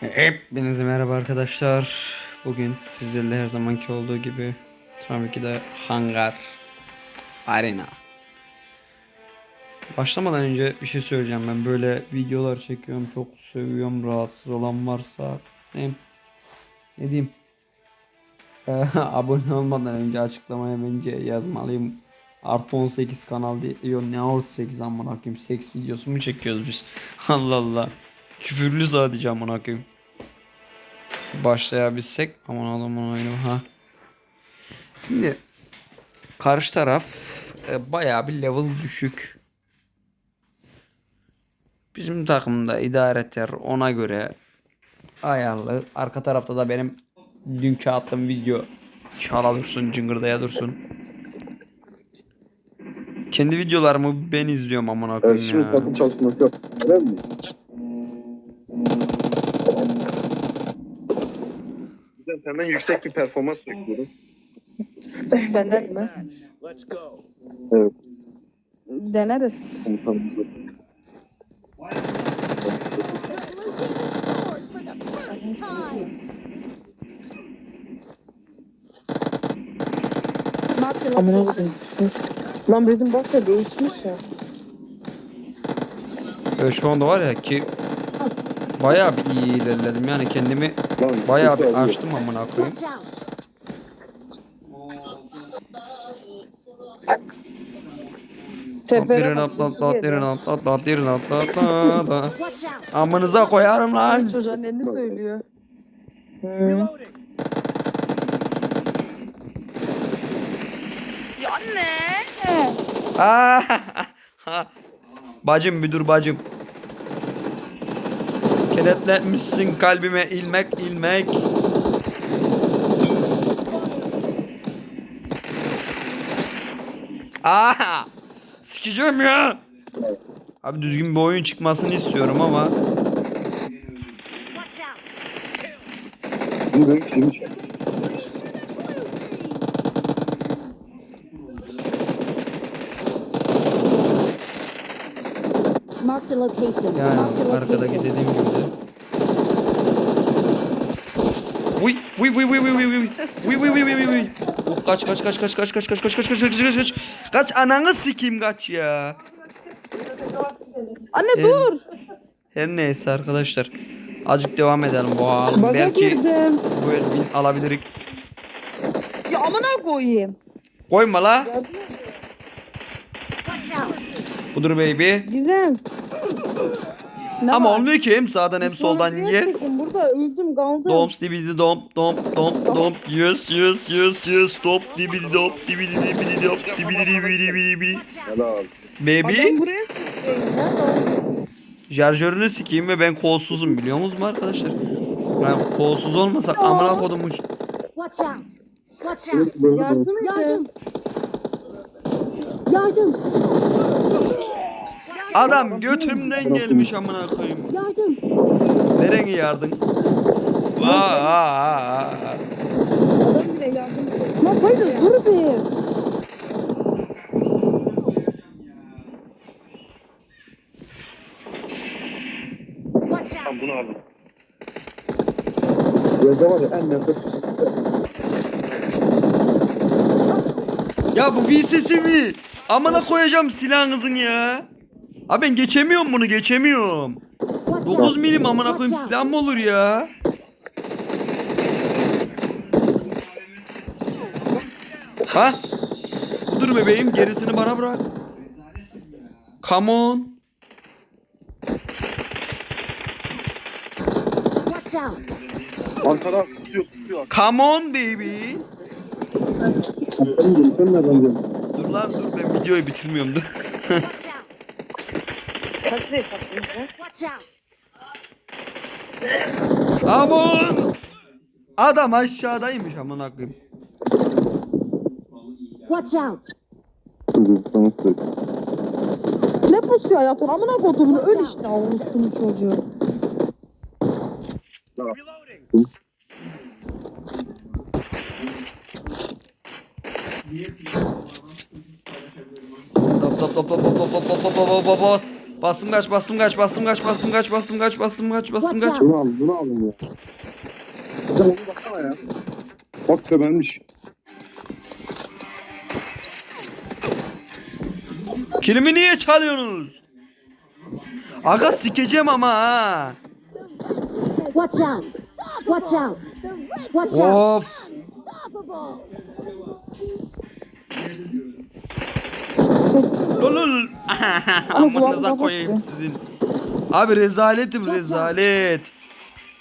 Hepinize merhaba arkadaşlar. Bugün sizlerle her zamanki olduğu gibi tabii ki de Hangar Arena. Başlamadan önce bir şey söyleyeceğim ben. Böyle videolar çekiyorum çok seviyorum. Rahatsız olan varsa ne, ne diyeyim? Abone olmadan önce açıklamaya bence yazmalıyım. Artı 18 kanal diye yok ne artı 8 amına koyayım. Seks videosu mu çekiyoruz biz? Allah Allah küfürlü sadece amına koyayım başlayabilsek aman adamın oyunu ha. Şimdi karşı taraf e, bayağı bir level düşük. Bizim takımda idareter ona göre ayarlı. Arka tarafta da benim dünkü attığım video çala dursun, cıngırdaya dursun. Kendi videolarımı ben izliyorum amına koyayım şimdi ya. takım çalışması yap. Öyle mi? Ben senden yüksek bir performans bekliyorum. Benden mi? Evet. Deneriz. Komutanımıza. Amına koyayım. Lan bizim bahçe değişmiş ya. Evet, şu anda var ya ki bayağı bir iyi ilerledim yani kendimi bayağı bir açtım amına koyayım. Watch out! Atlerin Sefere atla atla atlerin atla atla atlerin atla atla! Amınıza koyarım lan. Çocuğun elini söylüyor. Hı. Ya anne. Aa! bacım bir dur bacım. Kenetlenmişsin kalbime ilmek ilmek. Aa! Sikeceğim ya. Abi düzgün bir oyun çıkmasını istiyorum ama! Bu benim şeyimi çek. Marked a location. yani arkadaki dediğim gibi de. Uy uy uy uy uy uy uy uy uy uy uy uy uy Oh, kaç kaç kaç kaç kaç kaç kaç kaç kaç kaç kaç kaç kaç kaç ananı sikeyim kaç ya. Anne Evet. dur. Her neyse arkadaşlar. Azıcık devam edelim bu. Baga Belki girdim. bu el bin alabilirik. Ya amına koyayım. Koyma la. Budur baby. Gizem. Ne Ama var? olmuyor ki hem sağdan hem Sonra soldan. Yes. Burada öldüm kaldım. Domps dibidi domp domp domp domp yes yes yes yes stop dibidi domp dibidi dibidi domp dibidi dibidi dibidi dibidi! Helal. baby Adam buraya çekeyim. Şarjörünü sikeyim ve ben kolsuzum biliyor musunuz arkadaşlar? Ben kolsuz olmasak amına kodumun Watch out! Watch out! Yardım edin. Yardım! Yardım! Adam götümden gelmiş amına koyayım. Yardım! Nereye yardın? Aa, aa, aa, aa. Adam bile yardım. Lan hayır dur out! Tamam bunu aldım. Gözde var ya en nefret. Ya bu VSS'i mi? Amına koyacağım silahınızın ya. Abi ben geçemiyorum bunu geçemiyorum. Watch 9 out! milim amına koyayım silah mı olur ya? Ha? Dur bebeğim gerisini bana bırak. Come on. Arkada kusuyor kusuyor. Come on baby. Dur lan dur ben videoyu bitirmiyorum dur. Lan? Aman. Adam aşağıdaymış amına koyayım. Watch out! Sana. Ne pusu hayatım amına kodumun öl işte Ağustos'un çocuğu. Top top top top top top top top top top top top Bastım kaç bastım kaç bastım kaç bastım kaç bastım kaç bastım kaç bastım Watch kaç. Bunu alın bunu alın ya. Sen ona baksana ya. Bak sevenmiş. Kilimi niye çalıyorsunuz? Aga sikeceğim ama ha. Watch out. Watch out. Watch out. Of. Lolul. Amanıza koyayım sizin. Abi rezaletim rezalet.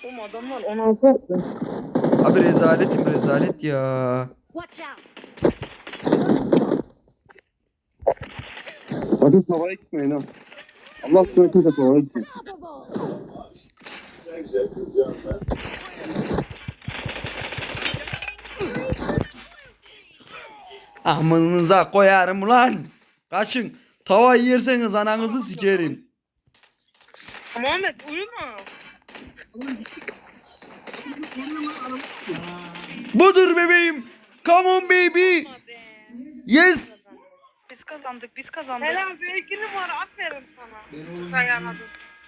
Oğlum adamlar 16 attı. Abi rezaletim rezalet ya. Bakın tavaya gitmeyin ha. Allah aşkına kimse tavaya gitmeyin. Amınıza koyarım lan. Kaçın. Tava yerseniz ananızı sikerim. Muhammed uyuma. Budur bebeğim. Come on baby. Yes. Biz kazandık, biz kazandık. Helal bir iki numara aferin sana. Sayamadım.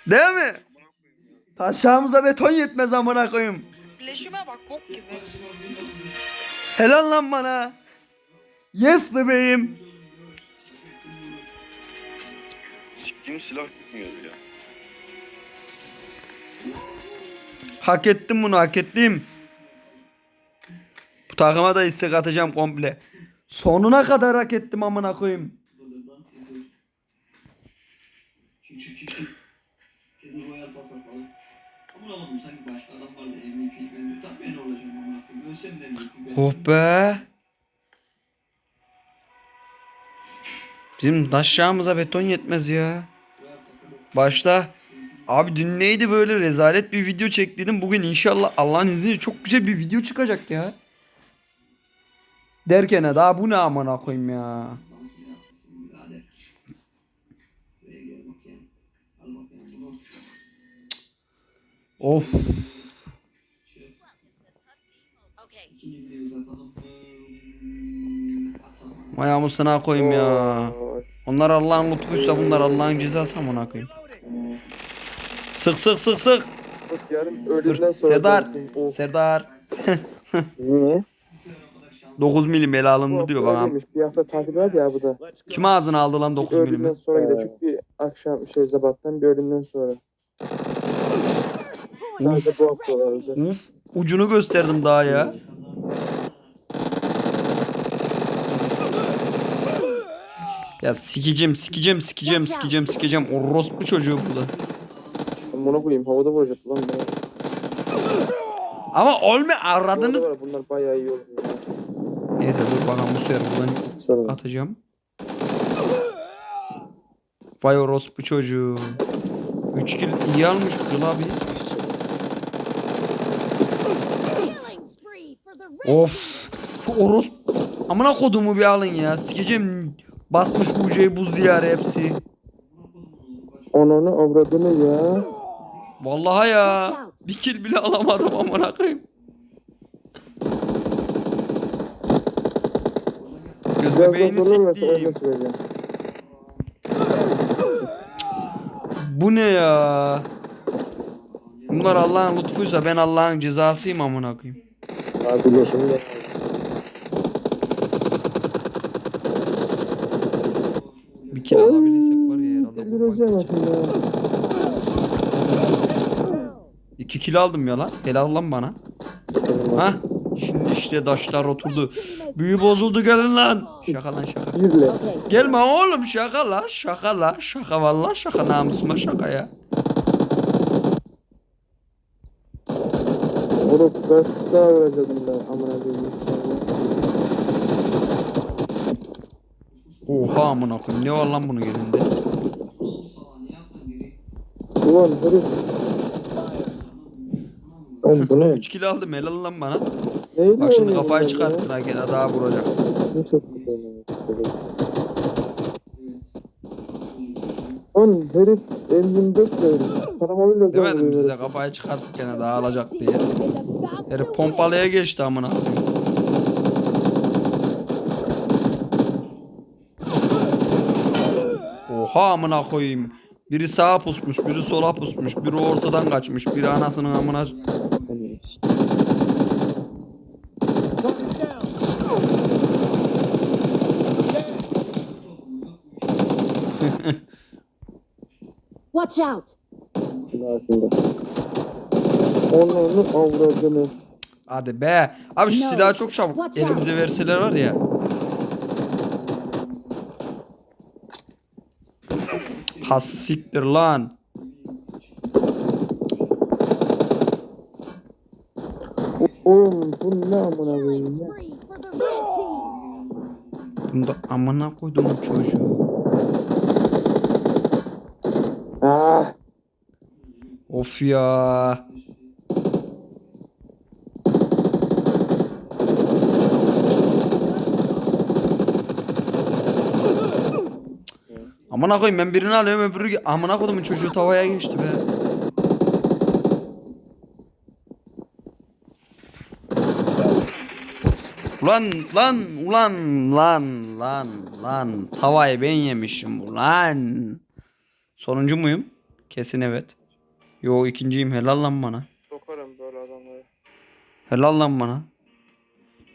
Değil mi? Taşağımıza beton yetmez amına koyayım. Leşime bak bok gibi. Helal lan bana. Yes bebeğim. Siktiğim silah gitmiyordu ya. Hak ettim bunu hak ettim. Bu takıma da istek atacağım komple. Sonuna kadar hak ettim amına koyayım. Oh be. Bizim taşağımıza beton yetmez ya. Başla. Abi dün neydi böyle rezalet bir video çektiydim. Bugün inşallah Allah'ın izniyle çok güzel bir video çıkacak ya. Derken ha, daha bu ne amına koyayım ya. Of. Vay amusuna koyayım ya. Onlar Allah'ın lütfuysa bunlar Allah'ın cezası amına koyayım. Sık sık sık sık. Yarın Dur. öğleden sonra Serdar. dersin. Of. Serdar. Niye? 9 milim ele alındı diyor bana. Öyleymiş. Bir hafta tatil var ya bu da. Kim ağzına aldı lan 9 Öğleden milimi? sonra gider. Çünkü bir akşam şey zabattan bir öğleden sonra. Sadece bu hafta var özel. Uf, ucunu gösterdim daha ya. Ya sikeceğim, sikeceğim, sikeceğim, sikeceğim, sikeceğim. Orospu çocuğu burada. Ben buna koyayım. Havada vuracak lan. bu. Ama olma aradığını... var. Bunlar bayağı iyi oluyor. Neyse dur bakalım bu sefer buradan Sonra. atacağım. Vay orospu çocuğu. 3 kill iyi almış Kıl abi. Killing spree for the red Of. Şu orospu. Amına kodumu bir alın ya. Sikeceğim. Basmış ucuyu buz diyarı hepsi. Onu avradını ya. Vallahi ya. Bir kill bile alamadım amına koyayım. Da beyni siktiğim. Bu ne ya? Bunlar Allah'ın lütfuysa ben Allah'ın cezasıyım amına koyayım. Abi şimdi. Bir kill alabilirsek var ya herhalde. Delireceğim şimdi. İki kill aldım ya lan. Helal lan bana. Ha? Şimdi işte taşlar oturdu. Büyü bozuldu gelin lan. Şaka lan şaka. Gelme oğlum şaka la şaka la şaka valla şaka namusuma şaka ya. Oğlum kaç daha vuracağım ben. Amına koyayım. Oha amına koyayım ne var lan bunun elinde? Ulan herif. Oğlum bu ne? 3 kilo aldım helal lan bana. Neyle Bak şimdi kafayı çıkarttın ha gene daha vuracak. Ne çok. Oğlum herif M24 de paramalıyla zor Demedim size kafayı çıkarttık gene daha alacak diye. Herif pompalıya geçti amına koyayım. Oha amına koyayım. Biri sağa pusmuş, biri sola pusmuş, biri ortadan kaçmış, biri anasının amına Watch out! Onları avradını. Hadi be. Abi şu silahı çok çabuk elimize verseler var ya. Has siktir lan. Oğlum bu ne amına koyayım ya. Bunda amına koydum çocuğu. Ah. Of ya. Amına koyayım ben birini alıyorum öbürü amına koyduğumun çocuğu tavaya geçti be. Ulan lan ulan lan lan lan tavayı ben yemişim ulan. Sonuncu muyum? Kesin evet. Yo ikinciyim helal lan bana. Sokarım böyle adamları. Helal lan bana.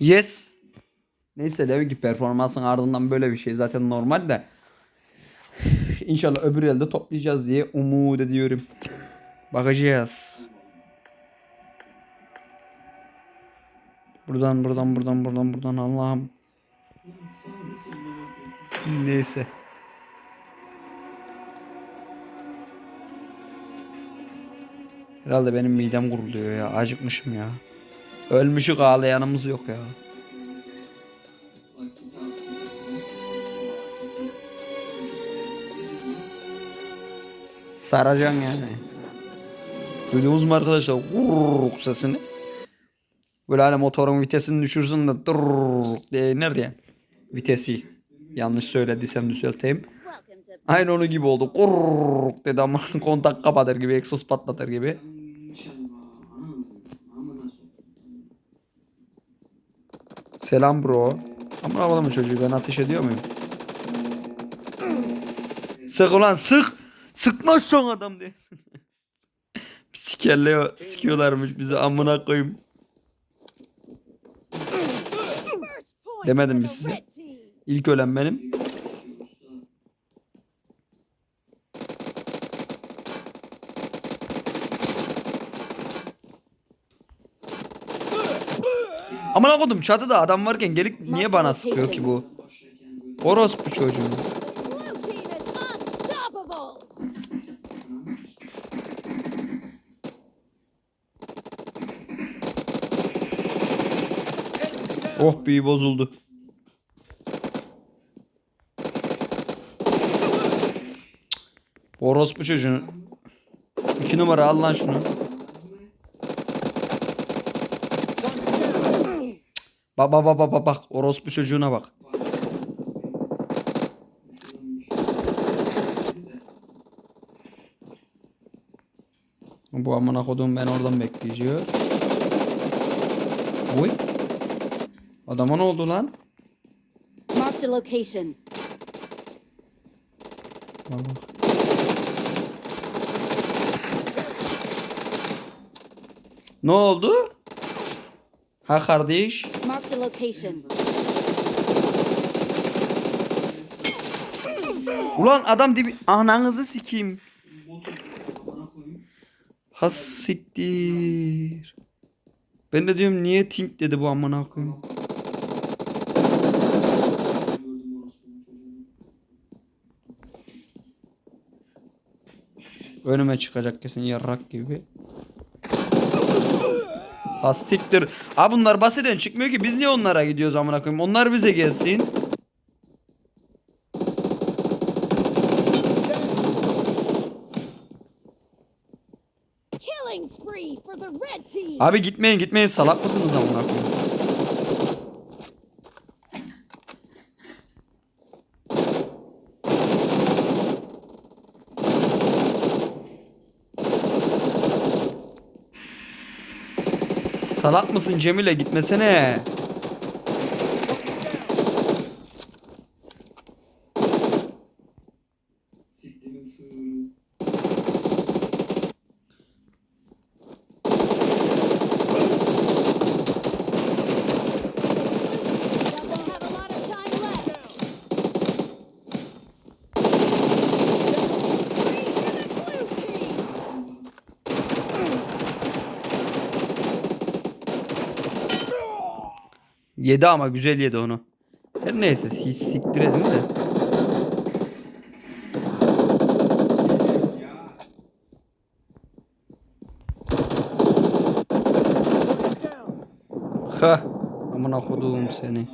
Yes. Neyse demek ki performansın ardından böyle bir şey zaten normal de. İnşallah öbür elde toplayacağız diye umut ediyorum. Bakacağız. Buradan buradan buradan buradan buradan Allah'ım. Neyse. Herhalde benim midem guruluyor ya. Acıkmışım ya. Ölmüşük ağlayanımız yok ya. Saracaksın yani. Duydunuz mu arkadaşlar? Vurrrr sesini. Böyle hani motorun vitesini düşürsün de tırrrr diye iner ya. Vitesi. Yanlış söylediysem düzelteyim. Aynı onun gibi oldu. Kurrrr dedi ama kontak kapatır gibi, egzoz patlatır gibi. Selam bro. Ama havalı mı çocuğu ben ateş ediyor muyum? Sık ulan sık. Sıkmazsan adam diye. Sikerliyor, sikiyorlarmış bizi amına koyayım. Demedim mi size? İlk ölen benim. Aman kodum çatıda adam varken gelip niye bana sıkıyor ki bu? Orospu çocuğu. Oh bir bozuldu. Orospu çocuğu. İki numara al lan şunu. Bak bak bak bak bak. Orospu çocuğuna bak. Bu amına kodum ben oradan bekleyeceğim. Oy. Adama ne oldu lan? Marked a location. Bak. Ne oldu? Ha kardeş. Marked a location. Ulan adam dibi ananızı sikeyim. Ha siktir. Ben de diyorum niye tink dedi bu amına koyayım. Önüme çıkacak kesin yarrak gibi. Ha siktir. Ha bunlar basitten çıkmıyor ki biz niye onlara gidiyoruz amına koyayım? Onlar bize gelsin. Killing spree for the red team! Abi gitmeyin gitmeyin salak mısınız amına koyayım? Salak mısın Cemile gitmesene. Yedi ama güzel yedi onu. Her neyse hiç siktir edin de. Ha. Amına koduğum seni.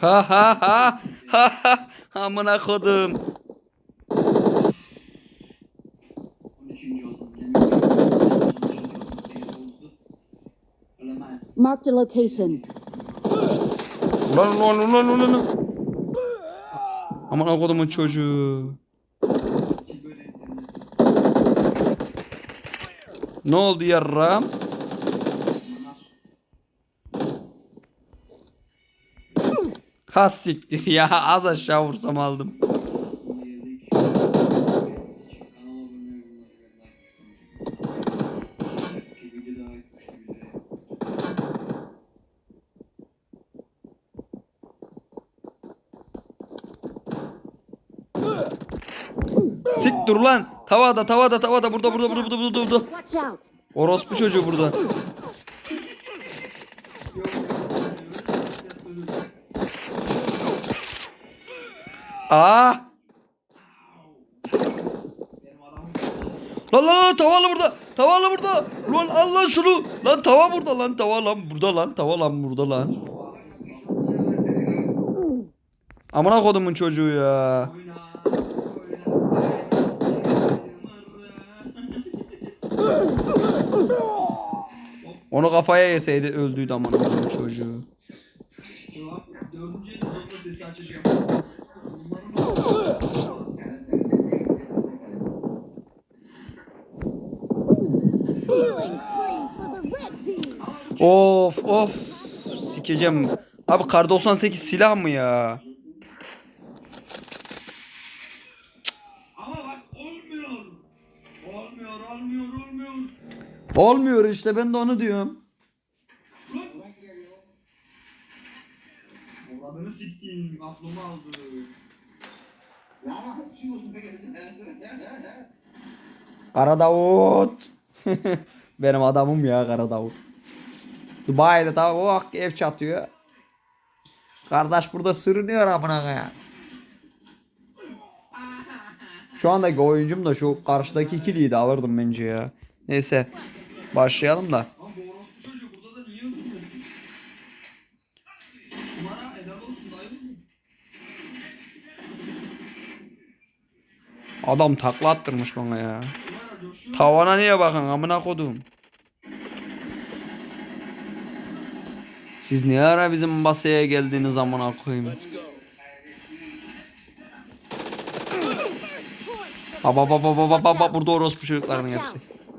Ha ha ha ha ha amına kodum. Marked a location. Ulan ulan ulan ulan. ulan. Amına kodumun çocuğu. Ne oldu yarram? Ha siktir ya az aşağı vursam aldım. Sik dur lan. Tavada tavada tavada burada burada burada burada burada. burada. Orospu çocuğu burada. Aa! Lan lan lan lan burada. Tava lan burada. Lan al lan şunu. Lan tava burada lan tava lan burada lan tava lan burada lan. Amına kodumun çocuğu ya. Onu kafaya yeseydi öldüydü kodumun çocuğu. For the red team. Of of. Sikeceğim. Abi kar 98 silah mı ya? Olmuyor işte ben de onu diyorum. Avradını siktim, aklımı aldı. Kara Davut. Benim adamım ya Kara Davut. Dubai'de tabi oh ev çatıyor. Kardeş burada sürünüyor amına ya. Şu andaki oyuncum da şu karşıdaki ikiliyi de alırdım bence ya. Neyse. Başlayalım da. Adam takla attırmış bana ya. Tavana niye bakın amına kodum. Siz niye ara bizim basaya geldiğiniz amına koyayım. Baba baba baba baba burada orospu çocukların Watch hepsi.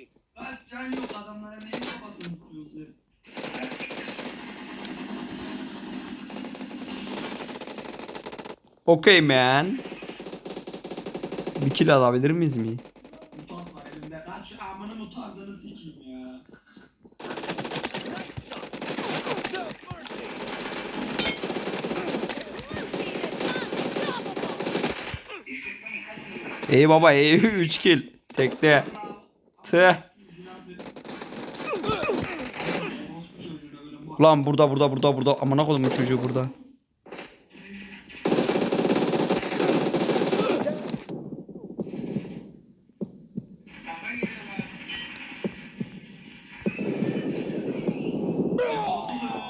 Out. Lan can yok adamlara neyin kafasını tutuyorsun? Okay man. Bir kill alabilir miyiz mi? Mutant elimde. Kaç şu amını sikeyim ya. Ey baba ey 3 kill. Tekte. Tüh. Ulan burada burada burada burada amına kodumun çocuğu burada.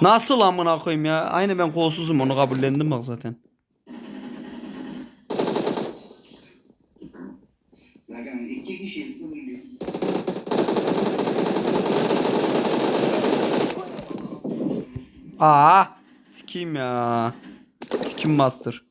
Nasıl amına koyayım ya? Aynı ben kolsuzum onu kabullendim bak. Zaten iki kişiyiz kızım biz. Aa, sikeyim ya. Sikim master.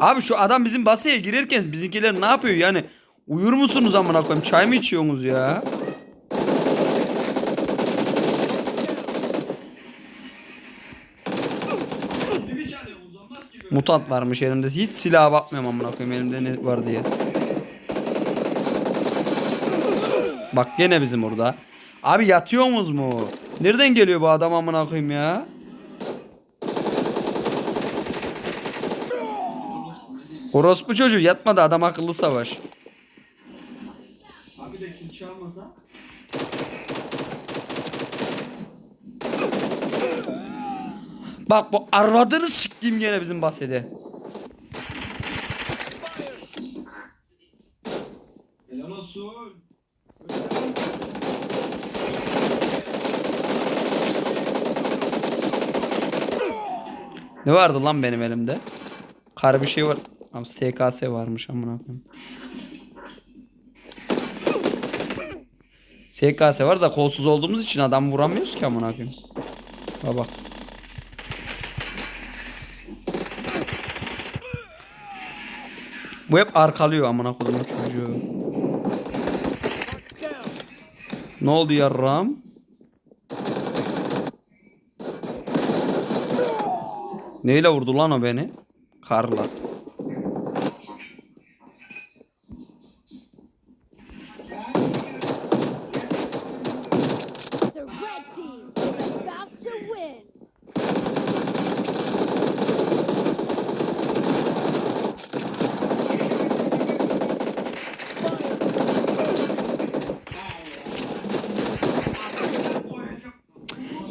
Abi şu adam bizim basaya girerken bizimkiler ne yapıyor yani? Uyur musunuz amına koyayım? Çay mı içiyorsunuz ya? Mutant varmış elimde. Hiç silaha bakmıyorum amına koyayım elimde ne var diye. Bak gene bizim orada. Abi yatıyor muz mu? Nereden geliyor bu adam amına koyayım ya? Orospu çocuğu yatmadı adam akıllı savaş. Bak bu arvadını siktiğim gene bizim bahsede. Ne vardı lan benim elimde? Kar bir şey var. Ama SKS varmış amına koyayım. SKS var da kolsuz olduğumuz için adam vuramıyoruz ki amına koyayım. Baba. Bu hep arkalıyor amına koyayım çocuğu. Ne oldu yarram? Neyle vurdu lan o beni? Karla.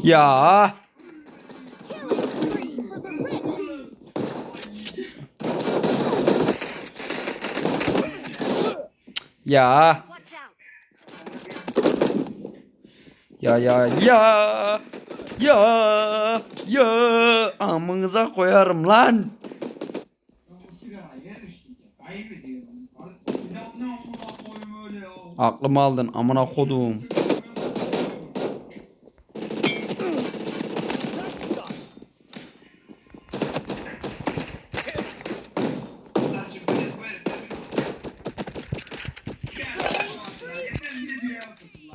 Ya ya ya ya ya ya ya amınıza koyarım lan. Aklımı aldın amına kodum.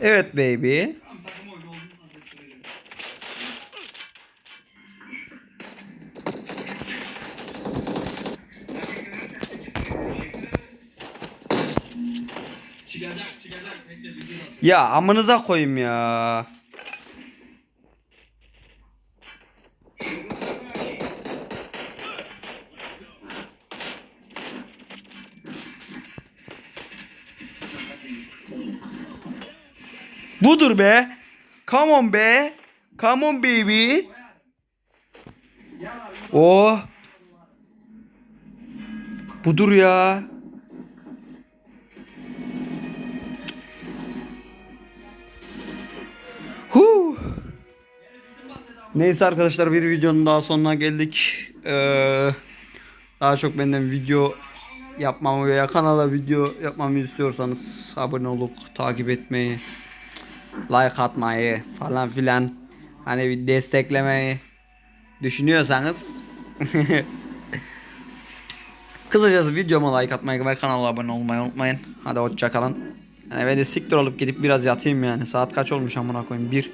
Evet baby. Ya amınıza koyayım ya. Budur be. Come on be. Come on baby. Oh. Budur ya. Huh. Neyse arkadaşlar bir videonun daha sonuna geldik. Ee, daha çok benden video yapmamı veya kanala video yapmamı istiyorsanız abone olup takip etmeyi, like atmayı falan filan hani bir desteklemeyi düşünüyorsanız Kısacası videoma like atmayı ve kanala abone olmayı unutmayın. Hadi hoşçakalın. Yani ben de siktir olup gidip biraz yatayım yani. Saat kaç olmuş amına koyayım? 1.